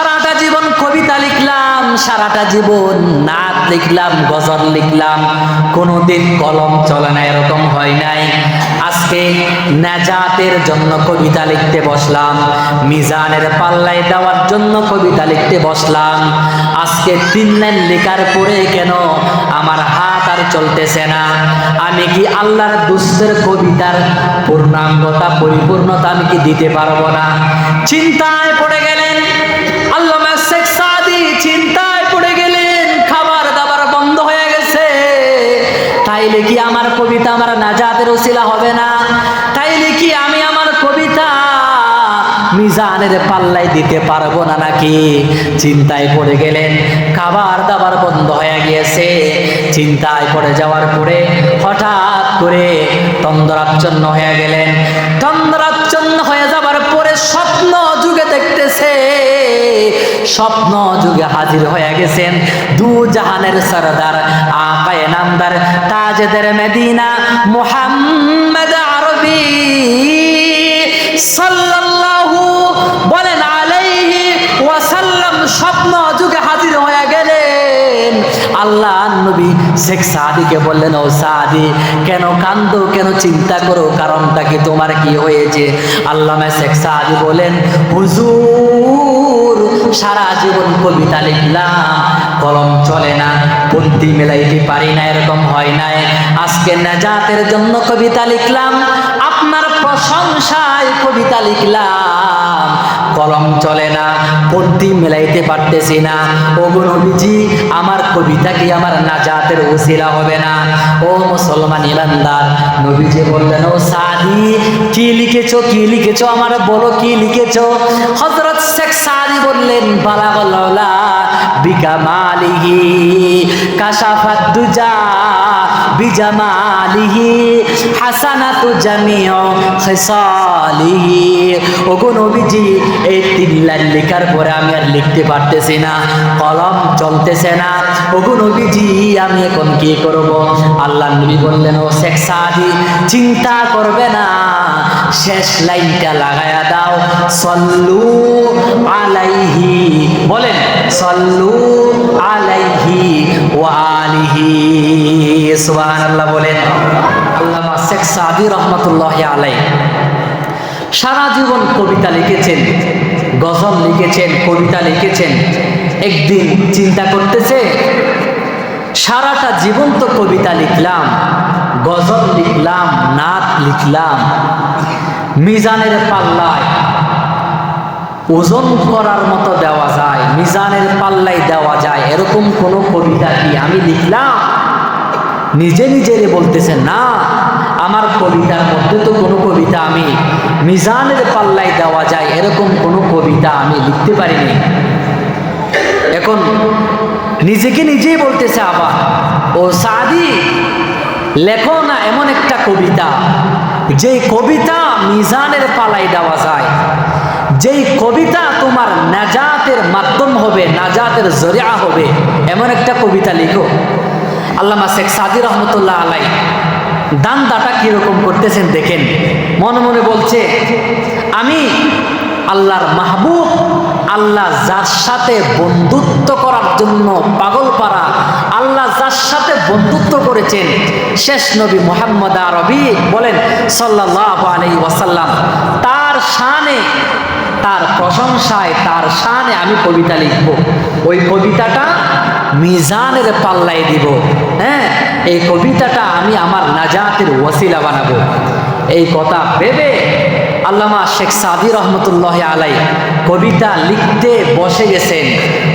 সারাটা জীবন কবিতা লিখলাম, সারাটা জীবন নাচ লিখলাম, গজল লিখলাম, কোনোদিন কলম চলে না, এরকম হয় নাই। আজকে নাজাতের জন্য কবিতা লিখতে বসলাম, মিজানের পাল্লায় দেওয়ার জন্য কবিতা লিখতে বসলাম। আজকে তিন লাইন লেখার পরে কেন আমার হাত আর চলতেছে না? আমি কি আল্লাহর দুস্থের কবিতার পূর্ণাঙ্গতা, পরিপূর্ণতা আমি কি দিতে পারব না? চিন্তায় পড়ে গেলেন তাইলে কি আমার কবিতা আমার নাজাতের ওসিলা হবে না? তাইলে কি আমি আমার কবিতা মিজানের পাল্লাই দিতে পারব না নাকি? চিন্তায় পড়ে গেলেন, খাবার দাবার বন্ধ হয়ে গিয়েছে। চিন্তায় পড়ে যাওয়ার পরে হঠাৎ করে তন্দ্রাচ্ছন্ন হয়ে গেলেন। তন্দ্রাচ্ছন্ন হয়ে যাবার স্বপ্ন যুগে দেখতেছে। স্বপ্ন যুগে হাজির হয়ে গেছেন দু জাহানের সরদার আকায় নামদার, তাজেদের মেদিনা মোহাম্মদ আরবি। সাল্লাল্লাহু বলেন আলাইহি ওয়াসাল্লাম স্বপ্ন যুগে হাজির হয়ে গেলেন আল্লাহ নবী শেখ সাদিকে বললেন, ও সাদি, কেন কান্দো কেন চিন্তা করো? কারণটা কি তোমার কি হয়েছে? আল্লামা শেখ সাদি বলেন হুজুর, সারা জীবন কবিতা লিখলাম, কলম চলে না পন্থী মেলাইতে পারি না, এরকম হয় নাই। আজকে নাজাতের জন্য কবিতা লিখলাম, আপনার প্রশংসায় কবিতা লিখলাম। কলম চলে না পন্থী মেলাইতে পারতেছি না। ও নবীজি, আমার কবিতা কি আমার নাজাতের উসিলা হবে না? ও মুসলমান ইমানদার, নবীজি বললেন, ও সাদি, কি লিখেছো কি লিখেছো? আমার বলো, কি লিখেছো? হজরত শেখ সাদি বললেন বালাগল্লা বিকামালিহি কাশাফাত দুজা বিজামালিহি হাসানাতু খিসালিহি। নবীজি, এই তিন লাইন লেখার পরে আমি আর লিখতে পারতেছি না, কলম চলতেছে না। নবীজি, আমি এখন কি করব? আল্লাহ নবী বললেন, ও শেখ চিন্তা করবে না, শেষ লাইনটা লাগায়া দাও, সল্লু আলাইহি, বলেন, সল্লু আলাইহি ওয়া আলিহি। সুবহানাল্লাহ বলেন, আল্লামা শেখ সাদি রহমতুল্লাহ আলাই সারা জীবন কবিতা লিখেছেন, গজল লিখেছেন, কবিতা লিখেছেন, একদিন চিন্তা করতেছে, সারাটা জীবন তো কবিতা লিখলাম, গজল লিখলাম, নাচ লিখলাম, মিজানের পাল্লায় ওজন করার মতো দেওয়া যায়, মিজানের পাল্লাই দেওয়া যায়, এরকম কোনো কবিতা কি আমি লিখলাম? নিজে নিজেরে বলতেছে, না, আমার কবিতার মধ্যে তো কোনো কবিতা আমি মিজানের পাল্লায় দেওয়া যায়, এরকম কোনো কবিতা আমি লিখতে পারিনি। এখন নিজেকে নিজেই বলতেছে আবার, ও সাদি, লেখো না এমন একটা কবিতা যে কবিতা মিজানের পালাই দেওয়া যায়। যেই কবিতা তোমার নাজাতের মাধ্যম হবে, নাজাতের জরিয়া হবে, এমন একটা কবিতা লিখো। আল্লামা শেখ সাদি রহমতুল্লাহ আলাই দান্দাটা কীরকম করতেছেন দেখেন। মনে মনে বলছে, আমি আল্লাহর মাহবুব, আল্লাহ যার সাথে বন্ধুত্ব করার জন্য পাগল পারা আল্লাহ যার সাথে বন্ধুত্ব করেছেন, শেষ নবী মোহাম্মদ আরবি বলেন সাল্লাহ আলাই ওয়াসাল্লাম, তার শানে, তার প্রশংসায়, তার শানে আমি কবিতা লিখব। ওই কবিতাটা মিজানের পাল্লাই দিব। হ্যাঁ এই কবিতাটা আমি আমার নাজাতের ওয়াসিলা বানাবো। এই কথা ভেবে আল্লামা শেখ সাদি রহমতুল্লাহ আলাই কবিতা লিখতে বসে গেছেন।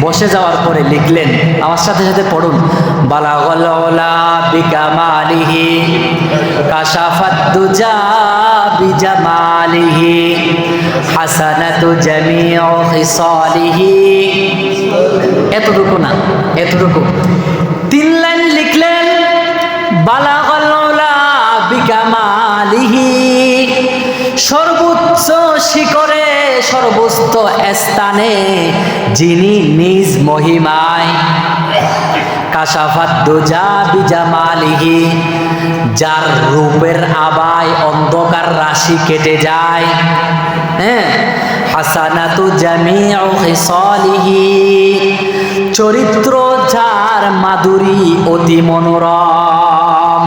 বসে যাওয়ার পরে লিখলেন। আমার সাথে সাথে পড়ুন। বালাগলা বিকামালিহি কাশাফাদ্দুজা বিজামালিহি হাসানাতু জামিউ খিসালিহি এতটুকু না, এতটুকু। তিন লাইন লিখলেন, বালাগলা বিকামালিহি। সর্বোচ্চ শিখরে, সর্বোচ্চ স্থানে যিনি নিজ মহিমায়। কাশাফাত দুজা বিজামালিহি। যার রূপের আবায় অন্ধকার রাশি কেটে যায়। হ্যাঁ? চরিত্র যার মাধুরী অতি মনোরম।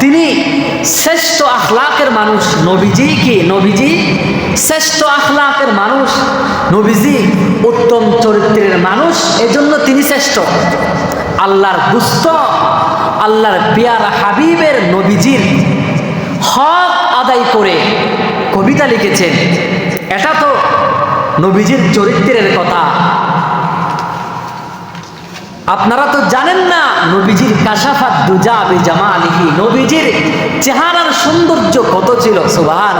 তিনি শ্রেষ্ঠ আখলাকের মানুষ। নবীজি কি? নবীজি শ্রেষ্ঠ আখলাকের মানুষ। নবীজি উত্তম চরিত্রের মানুষ। এজন্য তিনি শ্রেষ্ঠ। আল্লাহর দুস্থ, আল্লাহর পিয়ার হাবিবের নবীজির হক আদায় করে কবিতা লিখেছেন। এটা তো নবীজির চরিত্রের কথা। আপনারা তো জানেন না, নবীজির কাশাফাত দুজা আবি জামা আলিহি নবীজির চেহারার সৌন্দর্য কত ছিল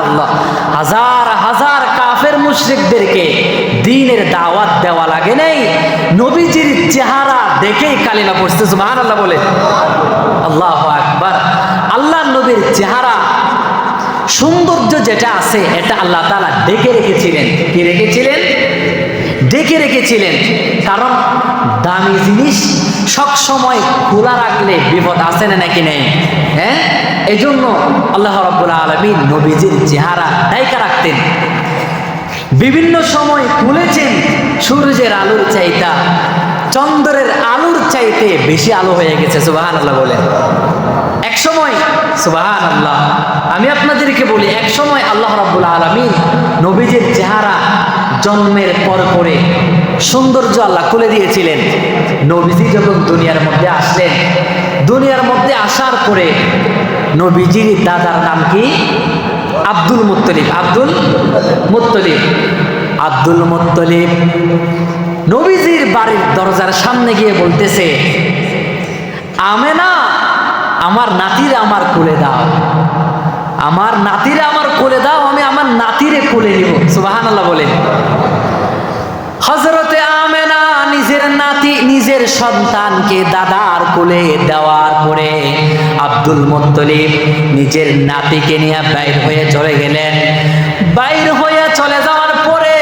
আল্লাহ হাজার হাজার কাফের মুশরিকদেরকে দিনের দাওয়াত দেওয়া লাগে নেই। নবীজির চেহারা দেখেই কালিমা পড়ছে সুবাহান আল্লাহ বলে। আল্লাহ আকবার। আল্লাহ নবীর চেহারা, সৌন্দর্য যেটা আছে, এটা আল্লাহ তালা ডেকে রেখেছিলেন। কি রেখেছিলেন? ডেকে রেখেছিলেন। কারণ দামি জিনিস সবসময় খোলা রাখলে বিপদ আসে না নাকি নেই? হ্যাঁ? এই জন্য আল্লাহ রব্বুল আলমী নবীজির চেহারা ডাইকা রাখতেন। বিভিন্ন সময় খুলেছেন সূর্যের আলোর চাইতা, চন্দ্রের আলোর চাইতে বেশি আলো হয়ে গেছে সুবাহান আল্লাহ বলে এক সময় সুবাহান আল্লাহ আমি আপনাদেরকে বলি, এক সময় আল্লাহ রাব্বুল আলমিন নবীজির চেহারা জন্মের পর পরে সৌন্দর্য আল্লাহ খুলে দিয়েছিলেন। নবীজি যখন দুনিয়ার মধ্যে আসলেন, দুনিয়ার মধ্যে আসার পরে নবীজির দাদার নাম কি? আব্দুল মুত্তলিব। আব্দুল মুত্তলিব। আব্দুল মুত্তলিব নবীজির বাড়ির দরজার সামনে গিয়ে বলতেছে, আমেনা, আমার নাতিরে আমার কোলে দাও। আমার নাতিরে আমার কোলে দাও, আমি আমার নাতিরে কোলে নিব। সুবাহান বলে হজরতে নাতি নিজের সন্তানকে দাদার কোলে দেওয়ার পরে আব্দুল মুত্তলিব নিজের নাতিকে নিয়ে বাইর হয়ে চলে গেলেন। বাইর হয়ে চলে যাওয়ার পরে,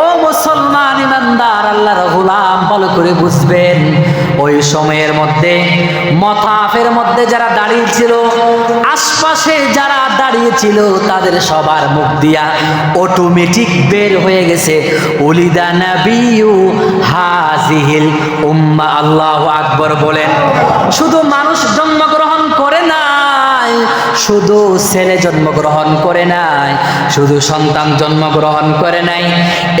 ও মুসলমান ইমানদার, আল্লাহর গোলাম, ভালো করে বুঝবেন ওই সময়ের মধ্যে, মতাফের মধ্যে যারা দাঁড়িয়ে ছিল, আশপাশে যারা দাঁড়িয়েছিল তাদের সবার মুখ দিয়া অটোমেটিক বের হয়ে গেছে। উলিদা নাবিউ হাজিহিল উম্মা, আল্লাহ আকবর বলেন, শুধু মানুষ জন্মগ্রহণ শুধু ছেলে জন্মগ্রহণ করে নাই, শুধু সন্তান জন্মগ্রহণ করে নাই,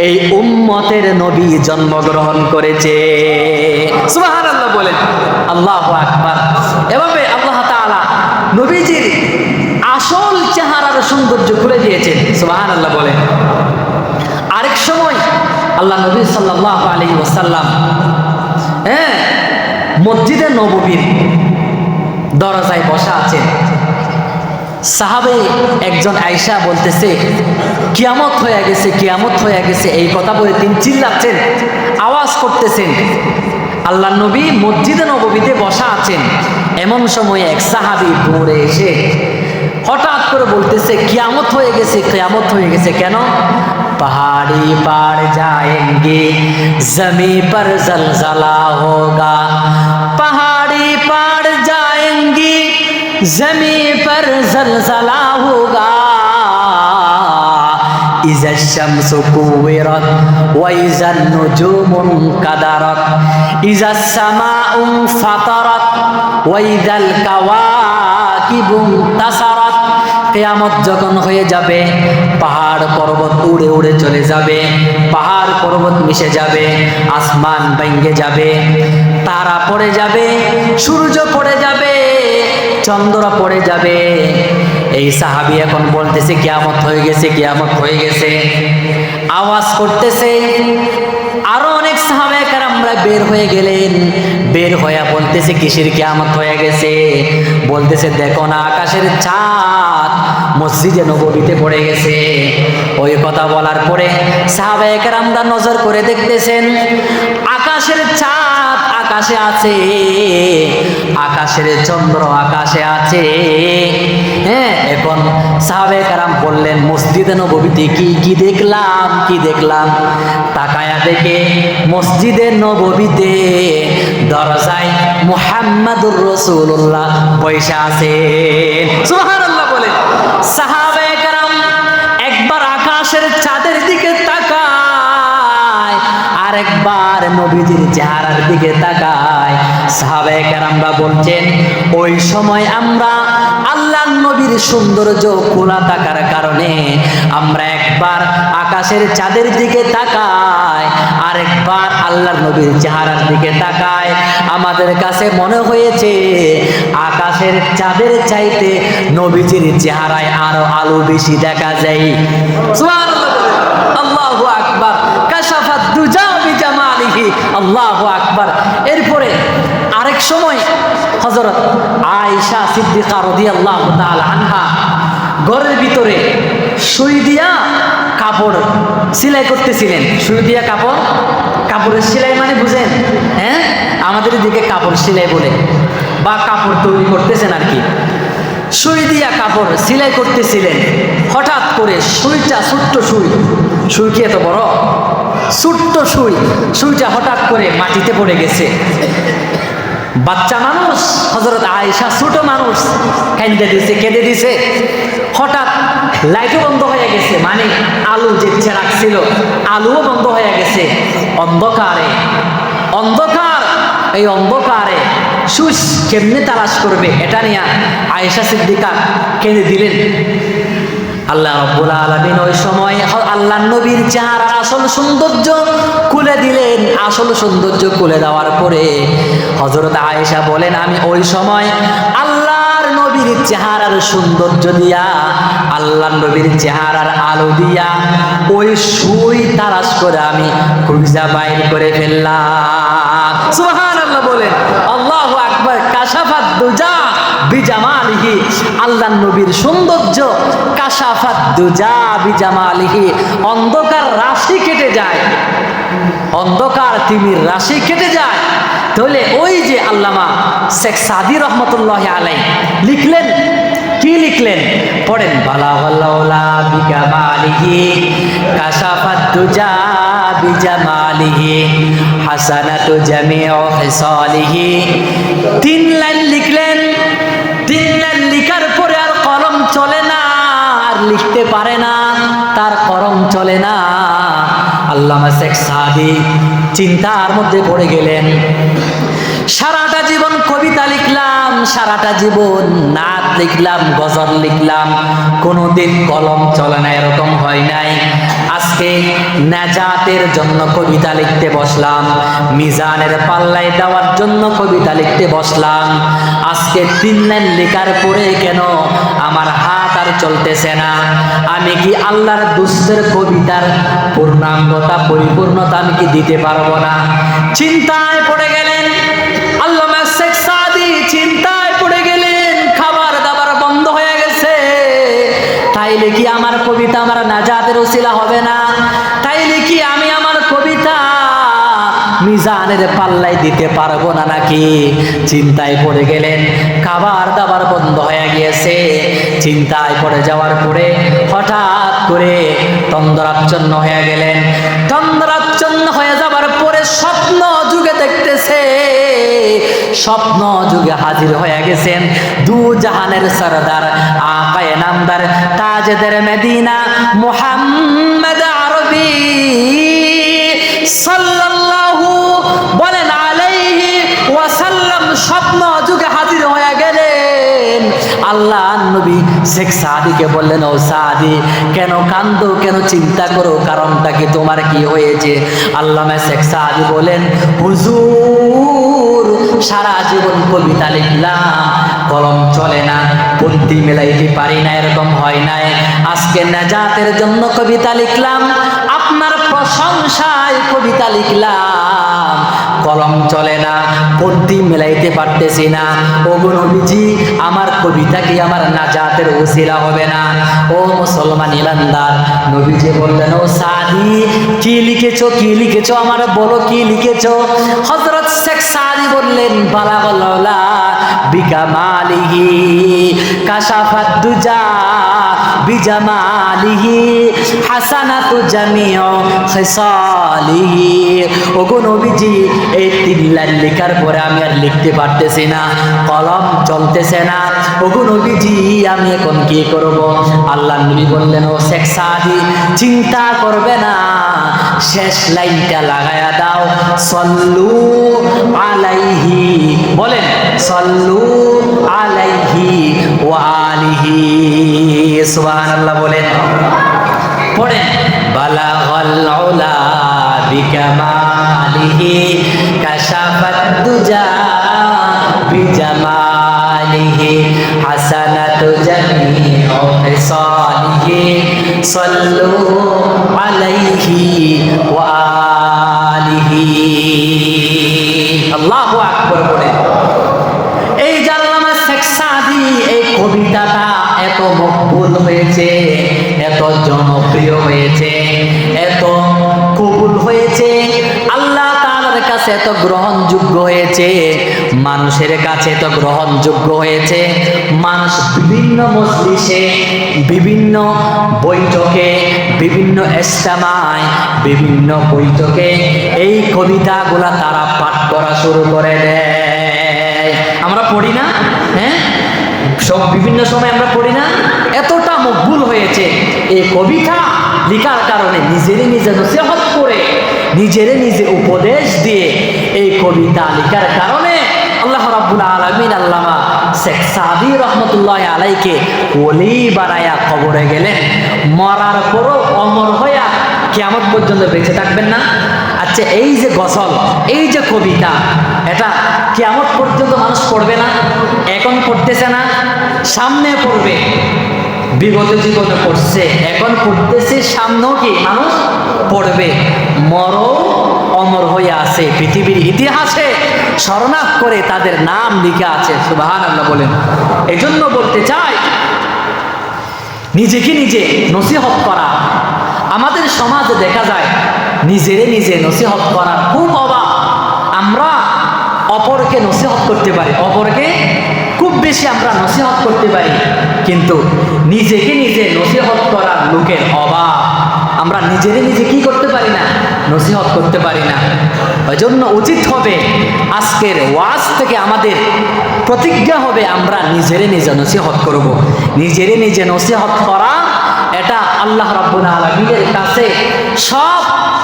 এই উম্মতের নবী জন্মগ্রহণ করেছে। সুবহানাল্লাহ বলেন, আল্লাহু আকবার। এভাবে আল্লাহ তাআলা নবীজির আসল চেহারার সৌন্দর্য খুলে দিয়েছেন, সুবহানাল্লাহ বলেন। আরেক সময় আল্লাহ নবী সাল্লাল্লাহু আলাইহি ওয়াসাল্লাম হ্যাঁ মসজিদে নববীর দরজায় বসা আছেন। সাহাবে একজন আয়সা বলতেছে, কিয়ামত হয়ে গেছে, কিয়ামত হয়ে গেছে। এই কথা বলে তিনি চিল্লাচ্ছেন, আওয়াজ করতেছেন। আল্লাহ নবী মসজিদে নবীতে বসা আছেন। এমন সময় এক সাহাবি দৌড়ে এসে হঠাৎ করে বলতেছে, কিয়ামত হয়ে গেছে, কিয়ামত হয়ে গেছে কেন? পাহাড়ি পাড় جائیں জমি পর پر زلزلہ ہوگا زمین پر زلزلہ ہوگا إذا الشمس كورت وإذا النجوم انكدرت إذا السماء انفطرت وإذا الكواكب انتصرت কেয়ামত যখন হয়ে যাবে পাহাড় পর্বত উড়ে উড়ে চলে যাবে পাহাড় পর্বত মিশে যাবে আসমান ভেঙে যাবে তারা পড়ে যাবে সূর্য পড়ে যাবে চন্দ্র পড়ে যাবে। এই সাহাবি এখন বলতেছে, কিয়ামত হয়ে গেছে, কিয়ামত হয়ে গেছে। আওয়াজ করতেছে, আরও অনেক সাহাবে আমরা বের হয়ে গেলেন। বের হয়ে বলতেছে, কিসের কিয়ামত হয়ে গেছে? বলতেছে, দেখো না, আকাশের চাঁদ মসজিদে নবীতে পড়ে গেছে। ওই কথা বলার পরে সাহাবে আমরা নজর করে দেখতেছেন, আকাশের চাঁদ আকাশে আছে, আকাশের চন্দ্র আকাশে আছে। হ্যাঁ এখন সাহাবে কারাম বললেন, মসজিদে নবীতে কি কি দেখলাম কি দেখলাম? তাকায়া দেখে মসজিদে নবীতে দরজায় মুহাম্মাদুর রসুল্লাহ পয়সা আছে। নবীজির চেহারার দিকে তাকায়। সাহাবায়ে কারামরা বলছেন, ওই সময় আমরা আল্লাহ নবীর সৌন্দর্য খোলা থাকার কারণে আমরা একবার আকাশের চাঁদের দিকে তাকাই আর একবার আল্লাহর নবীর চেহারার দিকে তাকায় আমাদের কাছে মনে হয়েছে, আকাশের চাঁদের চাইতে নবীজির চেহারায় আরও আলো বেশি দেখা যায় সুবহানাল্লাহ বলে। আল্লাহু আকবার কাশাফাত দুজা বিজামালিহি আল্লাহু আকবার। এরপরে আরেক সময় হজরত আয়সা সিদ্দিকা রাদিয়াল্লাহু তাআলা আনহা ঘরের ভিতরে সুই দিয়া কাপড় সেলাই করতেছিলেন। সুই দিয়া কাপড়? কাপড়ের সেলাই মানে বুঝেন? হ্যাঁ? আমাদের দিকে কাপড় সেলাই বলে বা কাপড় তৈরি করতেছেন আর কি। সুই দিয়া কাপড় সেলাই করতেছিলেন। হঠাৎ করে সুইটা, ছোট্ট সুই। সুই কি এত বড়? ছোট্ট সুই, সুইটা হঠাৎ করে মাটিতে পড়ে গেছে। বাচ্চা মানুষ হজরত আয়েশা ছোট মানুষ কেঁদে দিছে কেঁদে দিছে। হঠাৎ লাইটও বন্ধ হয়ে গেছে মানে আলু যে চেরাক ছিল আলুও বন্ধ হয়ে গেছে। অন্ধকারে, অন্ধকার, এই অন্ধকারে সুস কেমনে তালাশ করবে, এটা নিয়ে আয়েশা সিদ্দিকা কেঁদে দিলেন। আল্লাহ রব্বুল আলমিন ওই সময় আল্লাহ নবীর চেহারার আসল সৌন্দর্য খুলে দিলেন। আসল সৌন্দর্য খুলে দেওয়ার পরে হজরত আয়েশা বলেন, আমি ওই সময় আল্লাহর নবীর চেহারার সৌন্দর্য দিয়া আল্লাহ নবীর চেহারার আলো দিয়া ওই সুই তালাশ করে আমি খুঁজা বাইর করে ফেললাম। সুবহান আল্লাহ বলেন, আল্লাহ আকবার, কাশাফাত দুজা বিজামালিহি আল্লাহ নবীর সৌন্দর্য কাশাফাত দুজা বিজামালিহি, অন্ধকার রাশি কেটে যায়। অন্ধকার তিমির রাশি কেটে যায়। তাহলে ওই যে আল্লামা শেখ সাদি রহমতুল্লাহ আলাই লিখলেন, কি লিখলেন? পড়েন, বালা বাল্লাউলা বিজামালিহি কাশাফাত দুজা বিজামালিহি, হাসানাতু জামিউ হিসালিহি। তিন লাইন লিখতে পারে না, তার কলম চলে না। আল্লামা শেখ সাদি চিন্তার মধ্যে পড়ে গেলেন। সারাটা জীবন কবিতা লিখলাম, সারাটা জীবন নাচ লিখলাম, গজল লিখলাম, কোনোদিন কলম চলে না, এরকম হয় নাই। আজকে নাজাতের জন্য কবিতা লিখতে বসলাম, মিজানের পাল্লায় দেওয়ার জন্য কবিতা লিখতে বসলাম। আজকে তিন লাইন লেখার পরে কেন আমার আর চলতেছে না। আমি কি আল্লাহর দুঃখের কবিতার পূর্ণাঙ্গতা, পরিপূর্ণতা আমি কি দিতে পারব না? চিন্তায় পড়ে গেলেন তাইলে কি আমার কবিতা আমার ওসিলা হবে না? তাইলে কি আমি আমার কবিতা পাল্লাই দিতে পারব না নাকি? চিন্তায় পড়ে গেলেন, খাবার দাবার বন্ধ হয়ে গিয়েছে। চিন্তায় পড়ে যাওয়ার পরে হঠাৎ করে তন্দ্রাচ্ছন্ন হয়ে গেলেন। তন্দ্রাচ্ছন্ন হয়ে যাবার পরে স্বপ্ন যুগে দেখতেছে। স্বপ্ন যুগে হাজির হয়ে গেছেন দু জাহানের সরদার আকায়ে নামদার, তাজেদের মেদিনা মুহাম্মদ আরবি। সাল্লাল্লাহু বলেন, আলাইহি ওয়াসাল্লাম স্বপ্ন যুগে হাজির হয়ে গেলেন। আল্লাহ নবী শেখ সাদিকে বললেন, ও সাদি, কেন কান্দো কেন চিন্তা করো? কারণটা কি তোমার কি হয়েছে? আল্লামা শেখ সাদি বলেন হুজুর, সারা জীবন কবিতা লিখলাম, কলম চলে না পন্থী মেলাইতে পারি না, এরকম হয় নাই। আজকে নাজাতের জন্য কবিতা লিখলাম, আপনার প্রশংসায় কবিতা লিখলাম। কলম চলে না, পন্থী মেলাইতে পারতেছি না। ও নবীজি, আমার কবিতা কি আমার নাজাতের ওসিলা হবে না? ও মুসলমান ইমানদার নবীজি বললেন, ও সাদি কি লিখেছো কি লিখেছো? আমার বলো, কি লিখেছো? হজরত শেখ সাদি বললেন, বালা বল্লা বিকামালিহি কাশাফাত দুজা বিজামালিহি, হাসানাতু জামিউ খিসালিহি। ওগো নবীজি, এই তিন লাইন লেখার পরে আমি আর লিখতে পারতেছি না, কলম চলতেছে না। ওগো নবীজি, আমি এখন কি করব? আল্লাহ নবী বললেন, ও শেখ সাদি চিন্তা করবে না, শেষ লাইনটা লাগায়া দাও। সল্লু আলাইহি, বলেন, সল্লু আলাইহি ওয়া আলিহি সুবহানাল্লাহ বলেন। পড়েন। বালাগল উলা বিকামালিহি কাশাফাত দুজা বিজামালিহি হাসানাতু জামিউ খিসালিহি সাল্লু আলাইহি ওয়া আলিহি। আল্লাহু আকবার বলেন এই জাল্লামা শেখ সাদি এই কবিতাটা এত মকবুল হয়েছে, এত জনপ্রিয় হয়েছে, এত কবুল হয়েছে। আল্লাহ তাআলার কাছে এত গ্রহণযোগ্য হয়েছে, মানুষের কাছে এত গ্রহণযোগ্য হয়েছে। মানুষ বিভিন্ন মজলিসে, বিভিন্ন বৈঠকে, বিভিন্ন ইস্তেমায় বিভিন্ন বৈঠকে এই কবিতাগুলা তারা পাঠ করা শুরু করে দেয়। আমরা পড়ি না? হ্যাঁ? সব বিভিন্ন সময় আমরা পড়ি না? এতটা মকবুল হয়েছে। এই কবিতা লেখার কারণে নিজেরই নিজে নসিহত করে, নিজেরে নিজে উপদেশ দিয়ে এই কবিতা লেখার কারণে আল্লাহ রাব্বুল আলামিন আল্লামা শেখ সাদি রহমতুল্লাহ আলাইকে ওলি বানায়া কবরে গেলেন। মরার পরও অমর হইয়া কেমন পর্যন্ত বেঁচে থাকবেন না? আচ্ছা এই যে গজল, এই যে কবিতা, এটা কেমন পর্যন্ত মানুষ পড়বে না, এখন পড়তেছে না, সামনে পড়বে। বিগত জীবনে পড়ছে, এখন পড়তেছে, সামনেও কি মানুষ পড়বে? মর অমর হয়ে আছে, পৃথিবীর ইতিহাসে স্মরণাপ করে তাদের নাম লিখে আছে সুবাহান আল্লাহ বলেন। এই জন্য বলতে চাই, নিজেকে নিজে নসিহত করা। আমাদের সমাজে দেখা যায় নিজেরে নিজে নসিহত করার খুব অভাব আমরা অপরকে নসিহত করতে পারি, অপরকে খুব বেশি আমরা নসিহত করতে পারি, কিন্তু নিজেকে নিজে নসিহত করার লোকের অভাব আমরা নিজেরে নিজে কি করতে পারি না? নসিহত করতে পারি না। ওই জন্য উচিত হবে আজকের ওয়াজ থেকে আমাদের প্রতিজ্ঞা হবে আমরা নিজেরে নিজে নসিহত করব। নিজেরে নিজে নসিহত করা, এটা আল্লাহ রাব্বুল আলামিনের কাছে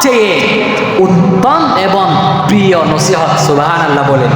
সবচেয়ে উত্তম এবং প্রিয় নসিহত সুবহানাল্লাহ বলেন।